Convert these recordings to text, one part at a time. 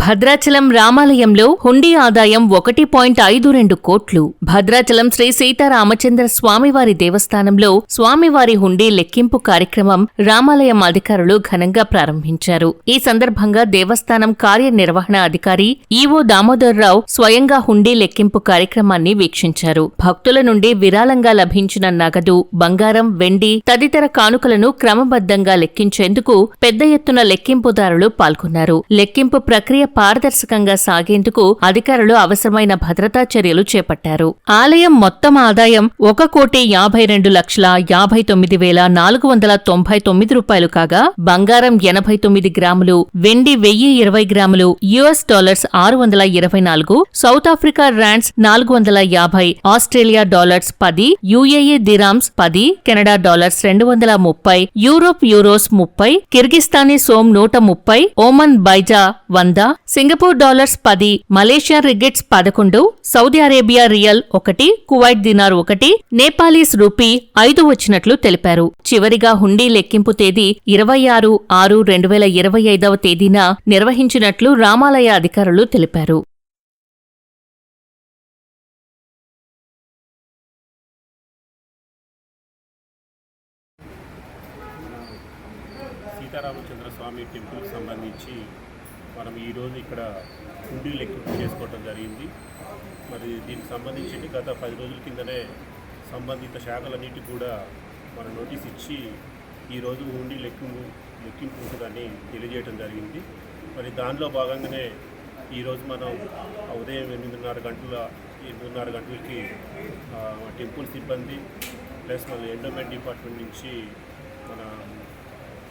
భద్రాచలం రామాలయంలో హుండీ ఆదాయం ఒకటి పాయింట్ ఐదు రెండు కోట్లు. భద్రాచలం శ్రీ సీతారామచంద్ర స్వామివారి దేవస్థానంలో స్వామివారి హుండీ లెక్కింపు కార్యక్రమం రామాలయం అధికారులు ఘనంగా ప్రారంభించారు. ఈ సందర్భంగా దేవస్థానం కార్యనిర్వహణ అధికారి ఈవో దామోదర్రావు స్వయంగా హుండీ లెక్కింపు కార్యక్రమాన్ని వీక్షించారు. భక్తుల నుండి విరాళంగా లభించిన నగదు బంగారం వెండి తదితర కానుకలను క్రమబద్ధంగా లెక్కించేందుకు పెద్ద ఎత్తున లెక్కింపుదారులు పాల్గొన్నారు. లెక్కింపు ప్రక్రియ పారదర్శకంగా సాగేందుకు అధికారులు అవసరమైన భద్రతా చర్యలు చేపట్టారు. ఆలయం మొత్తం ఆదాయం ఒక కోటి యాభై రెండు లక్షల యాభై తొమ్మిది వేల నాలుగు వందల తొంభై తొమ్మిది రూపాయలు కాగా బంగారం ఎనభై తొమ్మిది గ్రాములు వెండి వెయ్యి ఇరవై గ్రాములు యుఎస్ డాలర్స్ ఆరు వందల ఇరవై నాలుగు సౌత్ ఆఫ్రికా ర్యాండ్స్ నాలుగు వందల యాభై ఆస్ట్రేలియా డాలర్స్ పది యుఏఈ దిరామ్స్ పది కెనడా డాలర్స్ రెండు వందల ముప్పై యూరోప్ యూరోస్ ముప్పై కిర్గిస్తానీ సోమ్ నూట ముప్పై ఓమన్ బైజా వంద సింగపూర్ డాలర్స్ పది మలేషియా రిగెట్స్ పదకొండు సౌదీ అరేబియా రియల్ ఒకటి కువైట్ దినార్ ఒకటి నేపాలీస్ రూపీ ఐదు వచ్చినట్లు తెలిపారు. చివరిగా హుండీ లెక్కింపు తేదీ ఇరవై ఆరు ఆరు రెండు వేల ఇరవై ఐదవ తేదీన నిర్వహించినట్లు రామాలయ అధికారులు తెలిపారు. సీతారామచంద్ర స్వామి టెంపుల్కి సంబంధించి మనం ఈరోజు ఇక్కడ హుండీ లెక్కింపు చేసుకోవడం జరిగింది. మరి దీనికి సంబంధించి గత పది రోజుల కిందనే సంబంధిత శాఖలన్నిటికి కూడా మన నోటీస్ ఇచ్చి ఈరోజు హుండీ లెక్కింపు లెక్కింపు ఉంటుందని తెలియజేయడం జరిగింది. మరి దానిలో భాగంగానే ఈరోజు మనం ఉదయం ఎనిమిదిన్నర గంటల ఎనిమిదిన్నర గంటలకి టెంపుల్ సిబ్బంది ప్లస్ మన ఎండోమెంట్ డిపార్ట్మెంట్ నుంచి మన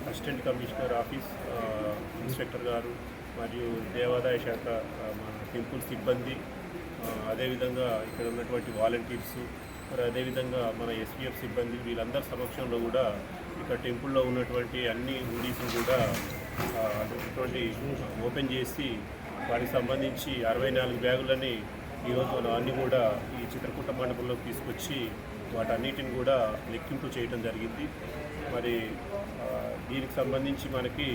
అసిస్టెంట్ కమిషనర్ ఆఫీస్ ఇన్స్పెక్టర్ గారు మరియు దేవాదాయ శాఖ మన టెంపుల్ సిబ్బంది అదేవిధంగా ఇక్కడ ఉన్నటువంటి వాలంటీర్స్ మరి అదేవిధంగా మన ఎస్పీఎఫ్ సిబ్బంది వీళ్ళందరి సమక్షంలో కూడా ఇక్కడ టెంపుల్లో ఉన్నటువంటి అన్ని హుండీస్ని కూడా అటువంటి ఓపెన్ చేసి వాటికి సంబంధించి అరవై నాలుగు బ్యాగులని ఈరోజు మనం అన్ని కూడా ఈ చిత్రకూట మండపంలోకి తీసుకొచ్చి వాటన్నిటిని కూడా లెక్కింపు చేయడం జరిగింది. మరి దీనికి సంబంధించి మనకి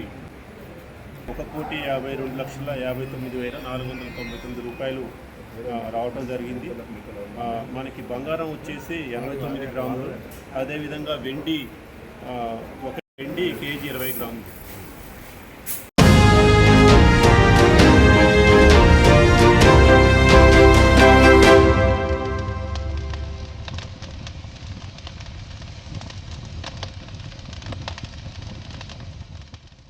ఒక కోటి యాభై రెండు లక్షల యాభై తొమ్మిది వేల నాలుగు వందల తొంభై తొమ్మిది రూపాయలు రావటం జరిగింది. మనకి బంగారం వచ్చేసి ఎనభై తొమ్మిది గ్రాములు. అదేవిధంగా వెండి ఒక వెండి కేజీ ఇరవై గ్రాములు.